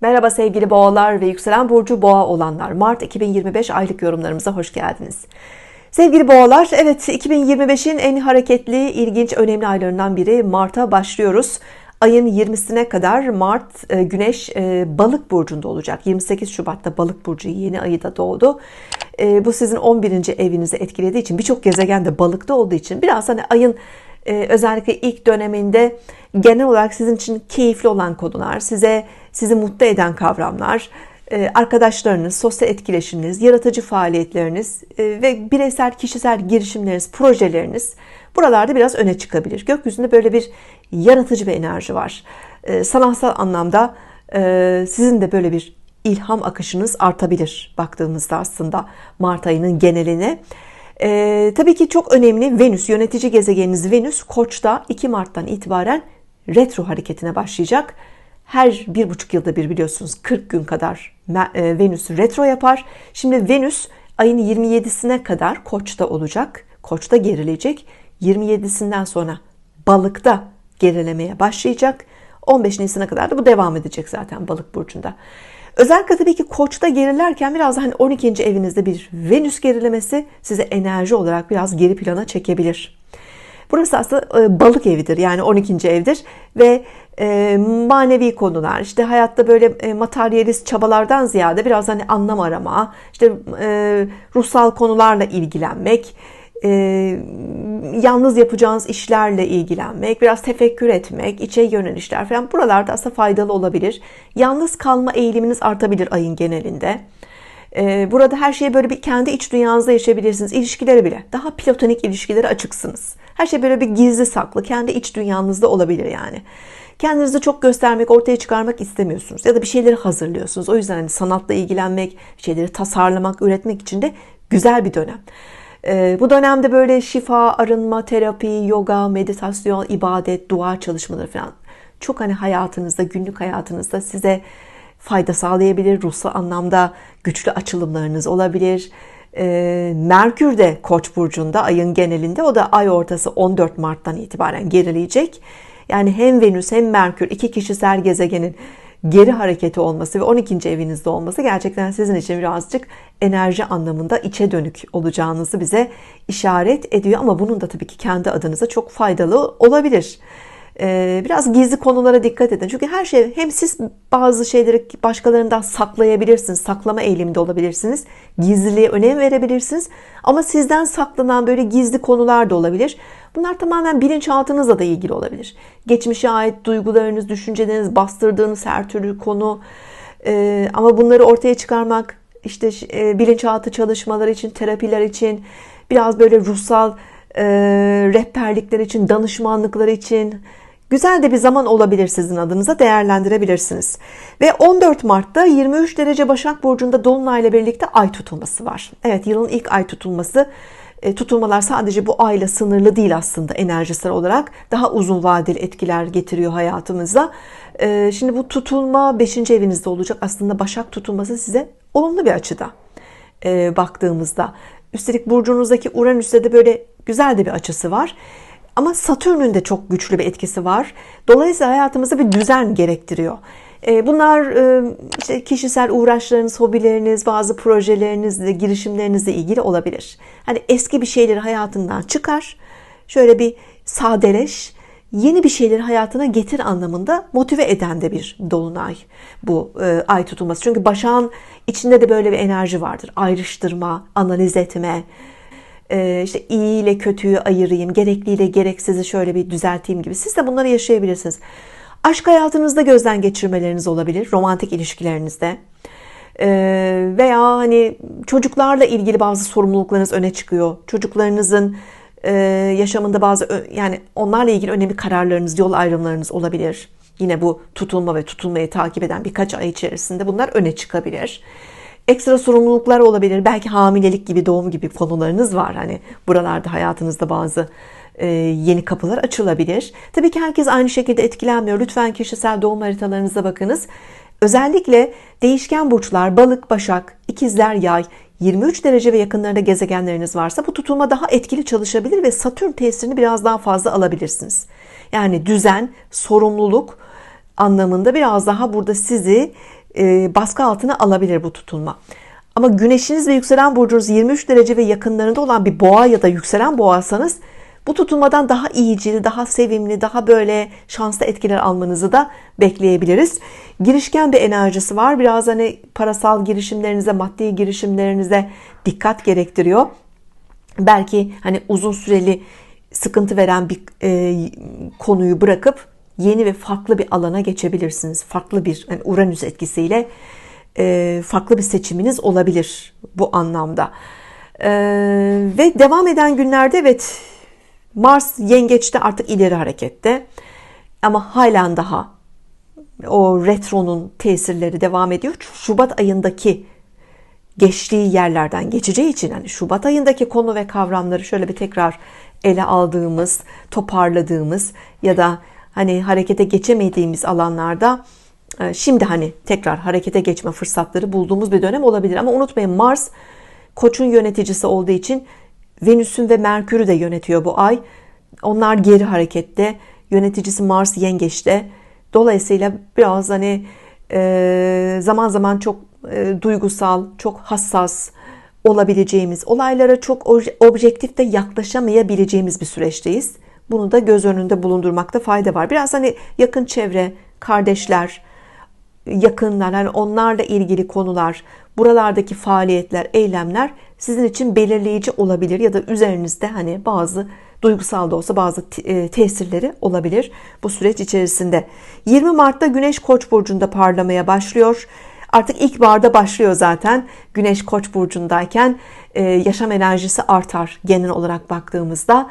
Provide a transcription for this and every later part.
Merhaba sevgili boğalar ve yükselen burcu boğa olanlar. Mart 2025 aylık yorumlarımıza hoş geldiniz. Sevgili boğalar, evet 2025'in en hareketli, ilginç, önemli aylarından biri Mart'a başlıyoruz. Ayın 20'sine kadar Mart e, Güneş e, Balık burcunda olacak. 28 Şubat'ta Balık burcu yeni ayı da doğdu. E, Bu sizin 11. evinizi etkilediği için birçok gezegen de Balık'ta olduğu için biraz hani ayın özellikle ilk döneminde genel olarak sizin için keyifli olan konular, size sizi mutlu eden kavramlar, e, arkadaşlarınız, sosyal etkileşimleriniz, yaratıcı faaliyetleriniz e, ve bireysel kişisel girişimleriniz, projeleriniz buralarda biraz öne çıkabilir. Gökyüzünde böyle bir yaratıcı bir enerji var. E, Sanatsal anlamda sizin de böyle bir ilham akışınız artabilir baktığımızda aslında Mart ayının geneline. Ee, tabii ki çok önemli Venüs yönetici gezegeniniz Venüs Koç'ta 2 Mart'tan itibaren retro hareketine başlayacak. Her bir buçuk yılda bir biliyorsunuz 40 gün kadar e, Venüs retro yapar. Şimdi Venüs ayın 27'sine kadar Koç'ta olacak. Koç'ta gerilecek. 27'sinden sonra Balık'ta gerilemeye başlayacak. 15 Nisan'a kadar da bu devam edecek zaten Balık burcunda. Özellikle tabii ki koçta gerilerken biraz hani 12. evinizde bir Venüs gerilemesi size enerji olarak biraz geri plana çekebilir. Burası aslında e, balık evidir yani 12. evdir ve e, manevi konular işte hayatta böyle e, materyalist çabalardan ziyade biraz hani anlam arama işte ruhsal konularla ilgilenmek yalnız yapacağınız işlerle ilgilenmek, biraz tefekkür etmek, içe yönelişler falan buralarda aslında faydalı olabilir. Yalnız kalma eğiliminiz artabilir ayın genelinde. Burada her şeyi böyle bir kendi iç dünyanızda yaşayabilirsiniz. İlişkileri bile. Daha platonik ilişkilere açıksınız. Her şey böyle bir gizli saklı. Kendi iç dünyanızda olabilir yani. Kendinizi çok göstermek, ortaya çıkarmak istemiyorsunuz. Ya da bir şeyleri hazırlıyorsunuz. O yüzden hani sanatla ilgilenmek, şeyleri tasarlamak, üretmek için de güzel bir dönem. Ee, bu dönemde böyle şifa, arınma, terapi, yoga, meditasyon, ibadet, dua çalışmaları falan çok hani hayatınızda, günlük hayatınızda size fayda sağlayabilir. Ruhsal anlamda güçlü açılımlarınız olabilir. Ee, Merkür de Koç burcunda ayın genelinde o da ay ortası 14 Mart'tan itibaren gerileyecek. Yani hem Venüs hem Merkür iki kişisel gezegenin geri hareketi olması ve 12. evinizde olması gerçekten sizin için birazcık enerji anlamında içe dönük olacağınızı bize işaret ediyor. Ama bunun da tabii ki kendi adınıza çok faydalı olabilir. Ee, biraz gizli konulara dikkat edin. Çünkü her şey hem siz bazı şeyleri başkalarından saklayabilirsiniz. Saklama eğiliminde olabilirsiniz. Gizliliğe önem verebilirsiniz. Ama sizden saklanan böyle gizli konular da olabilir. Bunlar tamamen bilinçaltınızla da ilgili olabilir. Geçmişe ait duygularınız, düşünceleriniz, bastırdığınız her türlü konu. Ee, ama bunları ortaya çıkarmak işte e, bilinçaltı çalışmaları için, terapiler için, biraz böyle ruhsal e, rehberlikler için, danışmanlıklar için güzel de bir zaman olabilir sizin adınıza değerlendirebilirsiniz. Ve 14 Mart'ta 23 derece Başak Burcu'nda Dolunay ile birlikte ay tutulması var. Evet yılın ilk ay tutulması e, tutulmalar sadece bu ayla sınırlı değil aslında enerjisel olarak daha uzun vadeli etkiler getiriyor hayatımıza. E, şimdi bu tutulma 5. evinizde olacak aslında Başak tutulması size olumlu bir açıda e, baktığımızda. Üstelik burcunuzdaki Uranüs'te de böyle güzel de bir açısı var. Ama Satürn'ün de çok güçlü bir etkisi var. Dolayısıyla hayatımızda bir düzen gerektiriyor. E, bunlar e, işte kişisel uğraşlarınız, hobileriniz, bazı projelerinizle, girişimlerinizle ilgili olabilir. Hani eski bir şeyleri hayatından çıkar, şöyle bir sadeleş, yeni bir şeyleri hayatına getir anlamında motive eden de bir dolunay bu e, ay tutulması. Çünkü başağın içinde de böyle bir enerji vardır. Ayrıştırma, analiz etme, e, işte iyi ile kötüyü ayırayım, gerekli ile gereksizi şöyle bir düzelteyim gibi. Siz de bunları yaşayabilirsiniz. Aşk hayatınızda gözden geçirmeleriniz olabilir, romantik ilişkilerinizde. E, veya hani çocuklarla ilgili bazı sorumluluklarınız öne çıkıyor. Çocuklarınızın e, yaşamında bazı yani onlarla ilgili önemli kararlarınız, yol ayrımlarınız olabilir. Yine bu tutulma ve tutulmayı takip eden birkaç ay içerisinde bunlar öne çıkabilir. Ekstra sorumluluklar olabilir. Belki hamilelik gibi, doğum gibi konularınız var. Hani buralarda hayatınızda bazı yeni kapılar açılabilir. Tabii ki herkes aynı şekilde etkilenmiyor. Lütfen kişisel doğum haritalarınıza bakınız. Özellikle değişken burçlar, balık, başak, ikizler, yay, 23 derece ve yakınlarında gezegenleriniz varsa bu tutulma daha etkili çalışabilir ve Satürn tesirini biraz daha fazla alabilirsiniz. Yani düzen, sorumluluk anlamında biraz daha burada sizi e, baskı altına alabilir bu tutulma. Ama güneşiniz ve yükselen burcunuz 23 derece ve yakınlarında olan bir boğa ya da yükselen boğaysanız bu tutulmadan daha iyicil, daha sevimli, daha böyle şanslı etkiler almanızı da bekleyebiliriz. Girişken bir enerjisi var. Biraz hani parasal girişimlerinize, maddi girişimlerinize dikkat gerektiriyor. Belki hani uzun süreli sıkıntı veren bir e, konuyu bırakıp yeni ve farklı bir alana geçebilirsiniz. Farklı bir yani Uranüs etkisiyle e, farklı bir seçiminiz olabilir bu anlamda. E, ve devam eden günlerde evet Mars yengeçte artık ileri harekette ama halen daha o retronun tesirleri devam ediyor. Şubat ayındaki geçtiği yerlerden geçeceği için yani Şubat ayındaki konu ve kavramları şöyle bir tekrar ele aldığımız, toparladığımız ya da hani harekete geçemediğimiz alanlarda e, şimdi hani tekrar harekete geçme fırsatları bulduğumuz bir dönem olabilir. Ama unutmayın Mars Koç'un yöneticisi olduğu için Venüs'ün ve Merkür'ü de yönetiyor bu ay. Onlar geri harekette. Yöneticisi Mars yengeçte. Dolayısıyla biraz hani e, zaman zaman çok e, duygusal, çok hassas olabileceğimiz, olaylara çok objektif de yaklaşamayabileceğimiz bir süreçteyiz. Bunu da göz önünde bulundurmakta fayda var. Biraz hani yakın çevre, kardeşler, yakınlar, yani onlarla ilgili konular, buralardaki faaliyetler, eylemler sizin için belirleyici olabilir ya da üzerinizde hani bazı duygusal da olsa bazı e, tesirleri olabilir bu süreç içerisinde. 20 Mart'ta Güneş Koç burcunda parlamaya başlıyor. Artık ilk barda başlıyor zaten. Güneş Koç burcundayken e, yaşam enerjisi artar genel olarak baktığımızda.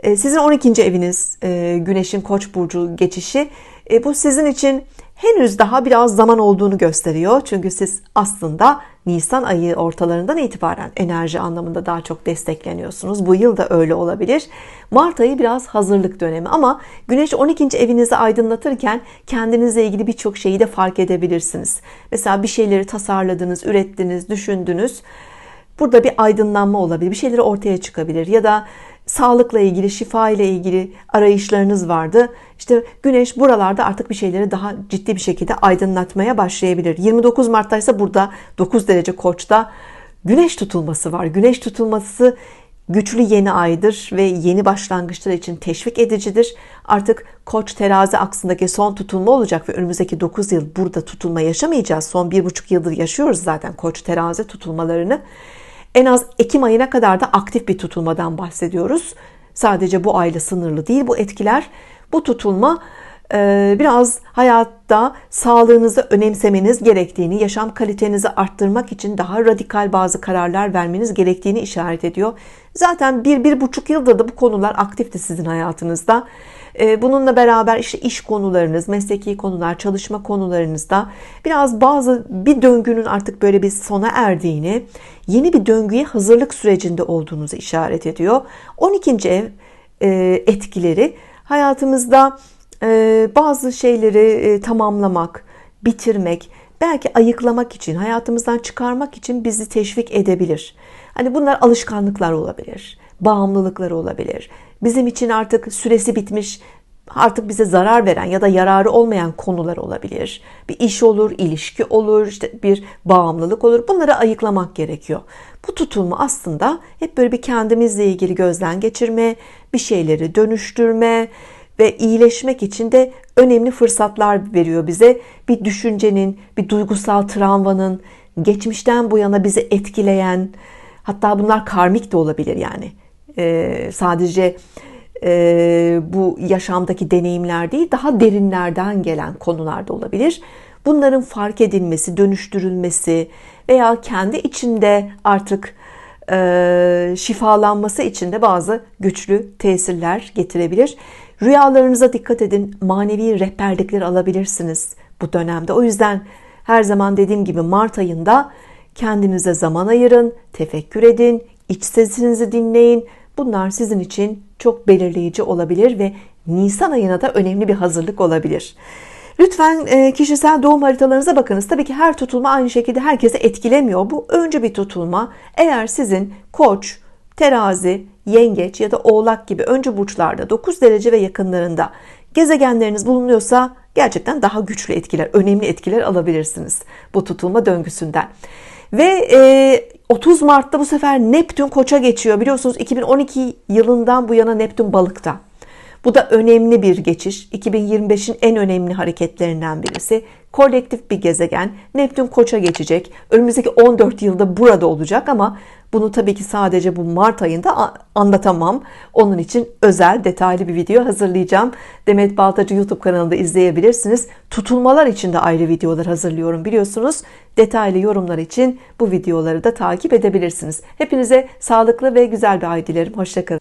E, sizin 12. eviniz Güneş'in Koç burcu geçişi. Bu sizin için henüz daha biraz zaman olduğunu gösteriyor. Çünkü siz aslında Nisan ayı ortalarından itibaren enerji anlamında daha çok destekleniyorsunuz. Bu yıl da öyle olabilir. Mart ayı biraz hazırlık dönemi ama Güneş 12. evinizi aydınlatırken kendinizle ilgili birçok şeyi de fark edebilirsiniz. Mesela bir şeyleri tasarladınız, ürettiniz, düşündünüz. Burada bir aydınlanma olabilir, bir şeyleri ortaya çıkabilir ya da sağlıkla ilgili, şifa ile ilgili arayışlarınız vardı. İşte güneş buralarda artık bir şeyleri daha ciddi bir şekilde aydınlatmaya başlayabilir. 29 Mart'ta ise burada 9 derece koçta güneş tutulması var. Güneş tutulması güçlü yeni aydır ve yeni başlangıçlar için teşvik edicidir. Artık koç terazi aksındaki son tutulma olacak ve önümüzdeki 9 yıl burada tutulma yaşamayacağız. Son 1,5 yıldır yaşıyoruz zaten koç terazi tutulmalarını. En az Ekim ayına kadar da aktif bir tutulmadan bahsediyoruz. Sadece bu ayla sınırlı değil bu etkiler. Bu tutulma e, biraz hayatta sağlığınızı önemsemeniz gerektiğini, yaşam kalitenizi arttırmak için daha radikal bazı kararlar vermeniz gerektiğini işaret ediyor. Zaten bir, bir buçuk yıldır da bu konular aktifti sizin hayatınızda. Ee, bununla beraber işte iş konularınız, mesleki konular, çalışma konularınızda biraz bazı bir döngünün artık böyle bir sona erdiğini, yeni bir döngüye hazırlık sürecinde olduğunuzu işaret ediyor. 12. ev e, etkileri hayatımızda e, bazı şeyleri e, tamamlamak, bitirmek, belki ayıklamak için, hayatımızdan çıkarmak için bizi teşvik edebilir. Hani bunlar alışkanlıklar olabilir, bağımlılıklar olabilir. Bizim için artık süresi bitmiş, artık bize zarar veren ya da yararı olmayan konular olabilir. Bir iş olur, ilişki olur, işte bir bağımlılık olur. Bunları ayıklamak gerekiyor. Bu tutulma aslında hep böyle bir kendimizle ilgili gözden geçirme, bir şeyleri dönüştürme ve iyileşmek için de önemli fırsatlar veriyor bize. Bir düşüncenin, bir duygusal travmanın, geçmişten bu yana bizi etkileyen, hatta bunlar karmik de olabilir yani. Ee, sadece e, bu yaşamdaki deneyimler değil, daha derinlerden gelen konular da olabilir. Bunların fark edilmesi, dönüştürülmesi veya kendi içinde artık e, şifalanması için de bazı güçlü tesirler getirebilir. Rüyalarınıza dikkat edin. Manevi rehberlikler alabilirsiniz bu dönemde. O yüzden her zaman dediğim gibi Mart ayında kendinize zaman ayırın, tefekkür edin, iç sesinizi dinleyin. Bunlar sizin için çok belirleyici olabilir ve Nisan ayına da önemli bir hazırlık olabilir. Lütfen e, kişisel doğum haritalarınıza bakınız. Tabii ki her tutulma aynı şekilde herkese etkilemiyor. Bu önce bir tutulma. Eğer sizin koç, terazi, yengeç ya da oğlak gibi önce burçlarda 9 derece ve yakınlarında gezegenleriniz bulunuyorsa gerçekten daha güçlü etkiler, önemli etkiler alabilirsiniz bu tutulma döngüsünden. Ve e, 30 Mart'ta bu sefer Neptün Koç'a geçiyor. Biliyorsunuz 2012 yılından bu yana Neptün Balık'ta. Bu da önemli bir geçiş. 2025'in en önemli hareketlerinden birisi. Kolektif bir gezegen. Neptün Koç'a geçecek. Önümüzdeki 14 yılda burada olacak ama bunu tabii ki sadece bu Mart ayında anlatamam. Onun için özel, detaylı bir video hazırlayacağım. Demet Baltacı YouTube kanalında izleyebilirsiniz. Tutulmalar için de ayrı videolar hazırlıyorum biliyorsunuz. Detaylı yorumlar için bu videoları da takip edebilirsiniz. Hepinize sağlıklı ve güzel bir ay dilerim. Hoşçakalın.